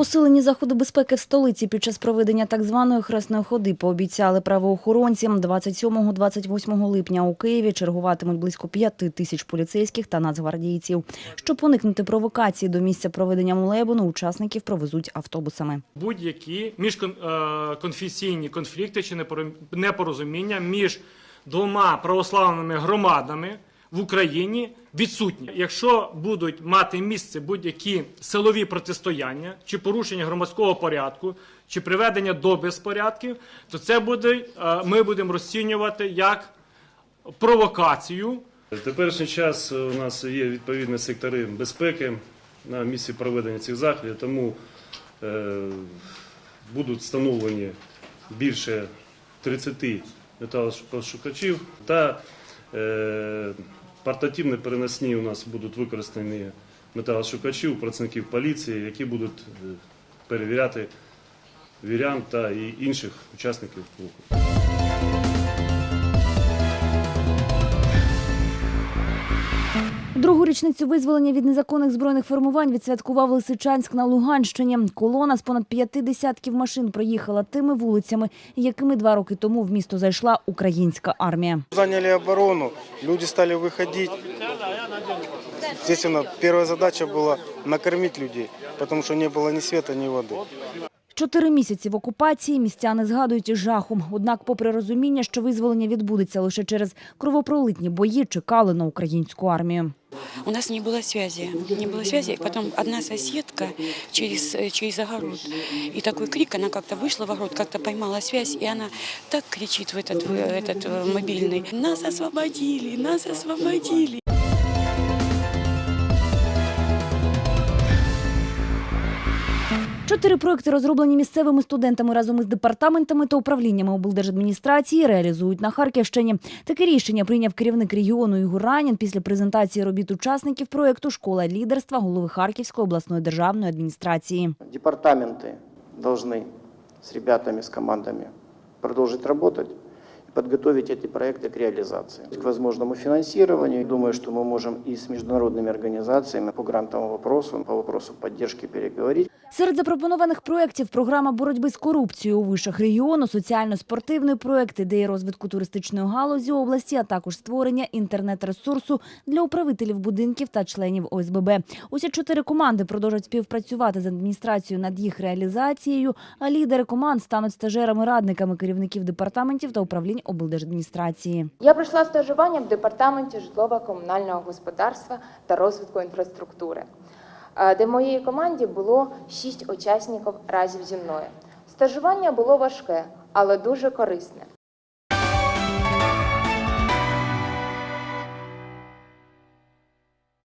Посилені заходи безпеки в столиці під час проведення так званої хресної ходи пообіцяли правоохоронцям 27-28 липня у Києві чергуватимуть близько 5 тисяч поліцейських та нацгвардійців. Щоб уникнути провокації до місця проведення молебну, учасників провезуть автобусами. будь-які міжконфесійні конфлікти чи непоро- непорозуміння між двома православними громадами в Україні відсутні. Якщо будуть мати місце будь-які силові протистояння чи порушення громадського порядку, чи приведення до безпорядків, то це буде е, ми будемо розцінювати як провокацію теперішній час у нас є відповідні сектори безпеки на місці проведення цих заходів, тому е, будуть встановлені більше 30 металошукачів та е, портативні переносні у нас будуть використані металошукачі у працівників поліції, які будуть е, перевіряти вірян та і інших учасників руху. Другу річницю визволення від незаконних збройних формувань відсвяткував Лисичанськ на Луганщині. Колона з понад п'яти десятків машин проїхала тими вулицями, якими два роки тому в місто зайшла українська армія. Заняли оборону, люди стали выходить. Естественно, первая задача была накормить людей, потому что не было ни света, ни воды. Чотири місяці в окупації містяни згадують із жахом. Однак, попри розуміння, що визволення відбудеться лише через кровопролитні бої, чекали на українську армію. У нас не было связи. Не было связи. Потом одна соседка через, э, через огород. И такой крик, она как-то вышла в огород, как-то поймала связь, и она так кричит в этот, в этот э, мобильный. Нас освободили, нас освободили. Чотири проекти, розроблені місцевими студентами разом із департаментами та управліннями облдержадміністрації, реалізують на Харківщині. Таке рішення прийняв керівник регіону Ігор Ранін після презентації робіт учасників проекту Школа лідерства голови Харківської обласної державної адміністрації. Департаменти повинні з ребятами, з командами продовжити работать и подготовить эти проекты к реализации, к возможному финансированию. Думаю, что мы можем и с международными организациями по грантовому вопросу, по вопросу поддержки переговорить. Серед запропонованих проєктів програма боротьби з корупцією у вишах регіону, соціально-спортивний проєкт, ідеї розвитку туристичної галузі області, а також створення інтернет-ресурсу для управителів будинків та членів ОСББ. Усі чотири команди продовжать співпрацювати з адміністрацією над їх реалізацією, а лідери команд стануть стажерами-радниками керівників департаментів та управлінь облдержадміністрації. Я пройшла стажування в департаменті житлово-комунального господарства та розвитку інфраструктури, е, де в моїй команді було шість учасників разів зі мною. Стажування було важке, але дуже корисне.